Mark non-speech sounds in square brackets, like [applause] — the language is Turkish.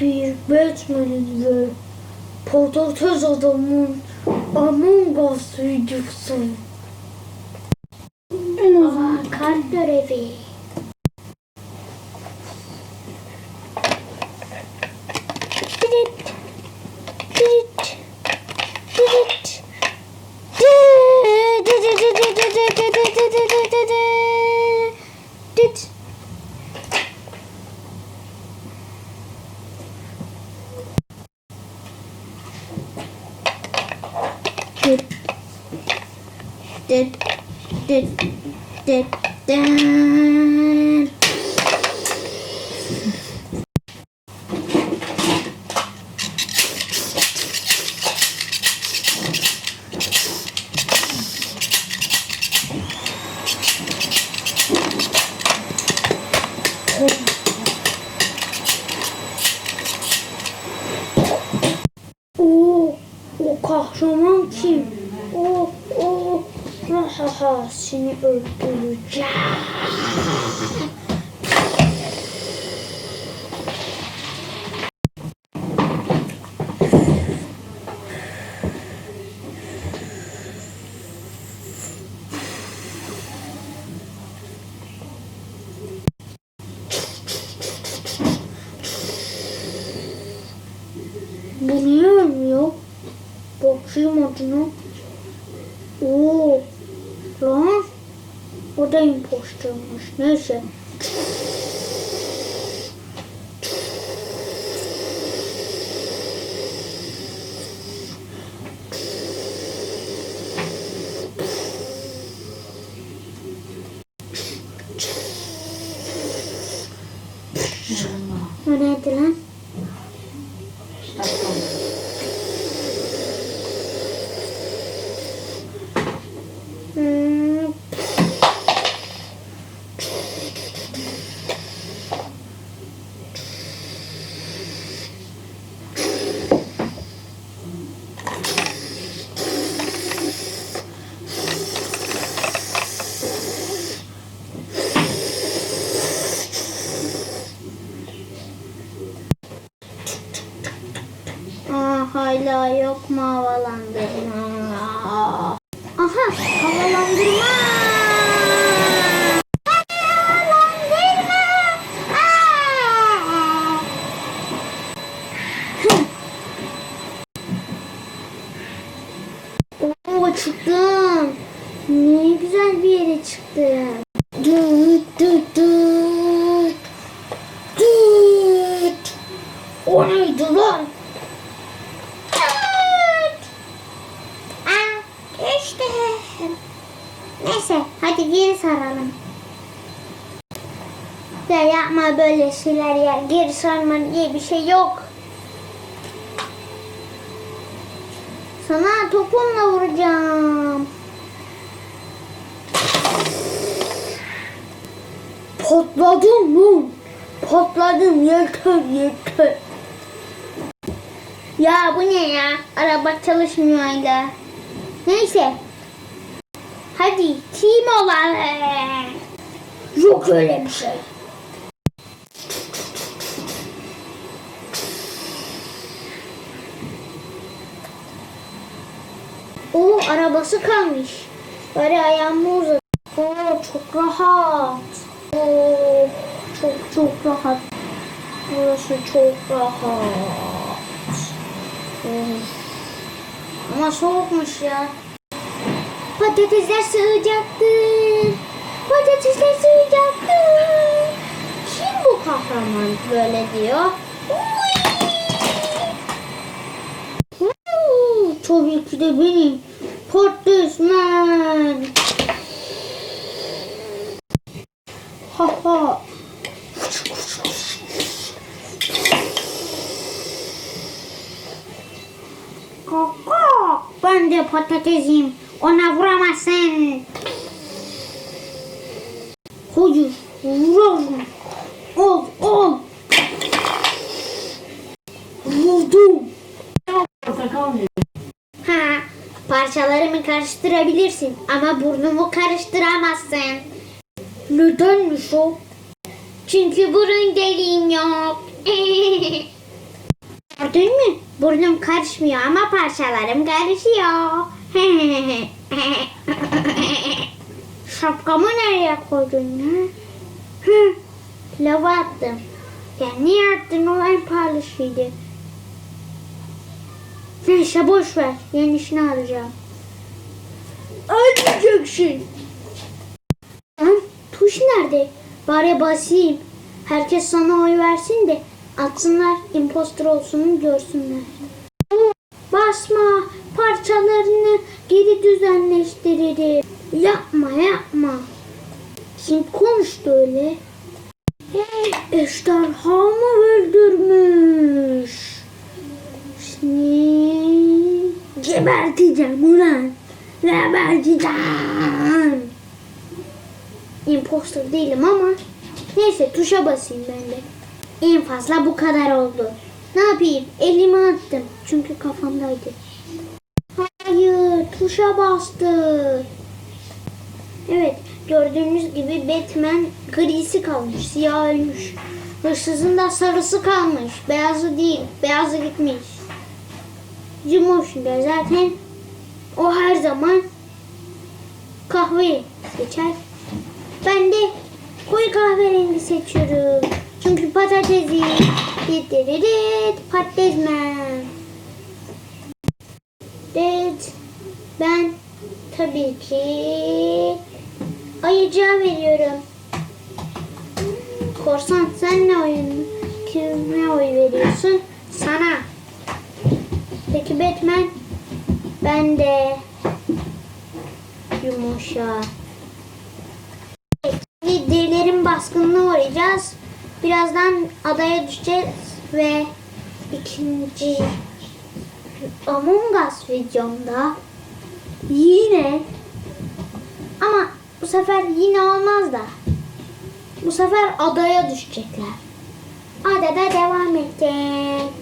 bir Batman ve patates adamın Among Us videosu. En Aa, azından kart görevi. Dirit. Dirit. Dirit. Dit. Dit. Dit. Dit. Dit. Dit. Oo, o kahraman kim? O, o, ha seni öldüreceğim. Niye ölmüyor? Bakayım adına. Oo, lan. O da impostermış. Neyse. O neydi lan? Hmm. Aa, hala yok mu havalandırma? Aha havalandırma. Havalandırma. Oo çıktım. Ne güzel bir yere çıktım. Düt düt düt. Düt. O neydi lan? Geri saralım. Ya yapma böyle şeyler ya. Geri sarma diye bir şey yok. Sana topumla vuracağım. Patladım lan. Patladım yeter yeter. Ya bu ne ya? Araba çalışmıyor hala. Neyse. Hadi team olalım. Yok öyle bir şey. O arabası kalmış. Bari ayağımı uzat. Oo çok rahat. Oo çok çok rahat. Burası çok rahat. Of. Ama soğukmuş ya. Patatesler sığacaktı. Patatesler sığacaktı. Kim bu kahraman böyle diyor? Tabii ki de benim. Patatesman. Ha ha. Kaka. Ben de patatesim. Ona vuramazsın. Hayır. Vuramam. Al al. Vurdum. Ha, parçalarımı karıştırabilirsin ama burnumu karıştıramazsın. Nedenmiş o? Çünkü burun deliğim yok. [laughs] Gördün mü? Burnum karışmıyor ama parçalarım karışıyor. [laughs] Şapkamı nereye koydun ya? Hı, lava attım. Ya niye attın o en pahalı şeydi. Neyse boş ver. Yenisini alacağım. Öleceksin. Lan tuş nerede? Bari basayım. Herkes sana oy versin de atsınlar impostor olsun görsünler. Basma parçalarını geri düzenleştiririm. Yapma yapma. Kim konuştu öyle? Hey, ejderha mı öldürmüş? Seni geberteceğim ulan. Geberteceğim. Imposter değilim ama neyse tuşa basayım ben de. En fazla bu kadar oldu. Ne yapayım? Elimi attım. Çünkü kafamdaydı. Tuşa bastı. Evet, gördüğünüz gibi Batman grisi kalmış, siyah ölmüş. Hırsızın da sarısı kalmış, beyazı değil, beyazı gitmiş. Cimoş'un zaten o her zaman kahve seçer. Ben de koyu kahverengi seçiyorum. Çünkü patatesi didiririt patatesmen. Evet. Ben tabii ki ayıcığa veriyorum. Korsan sen ne oyun kime oy veriyorsun? Sana. Peki Batman? Ben de yumuşa. Şimdi derilerin baskınına uğrayacağız. Birazdan adaya düşeceğiz ve ikinci Among Us videomda yine ama bu sefer yine olmaz da bu sefer adaya düşecekler. Adada devam edecek.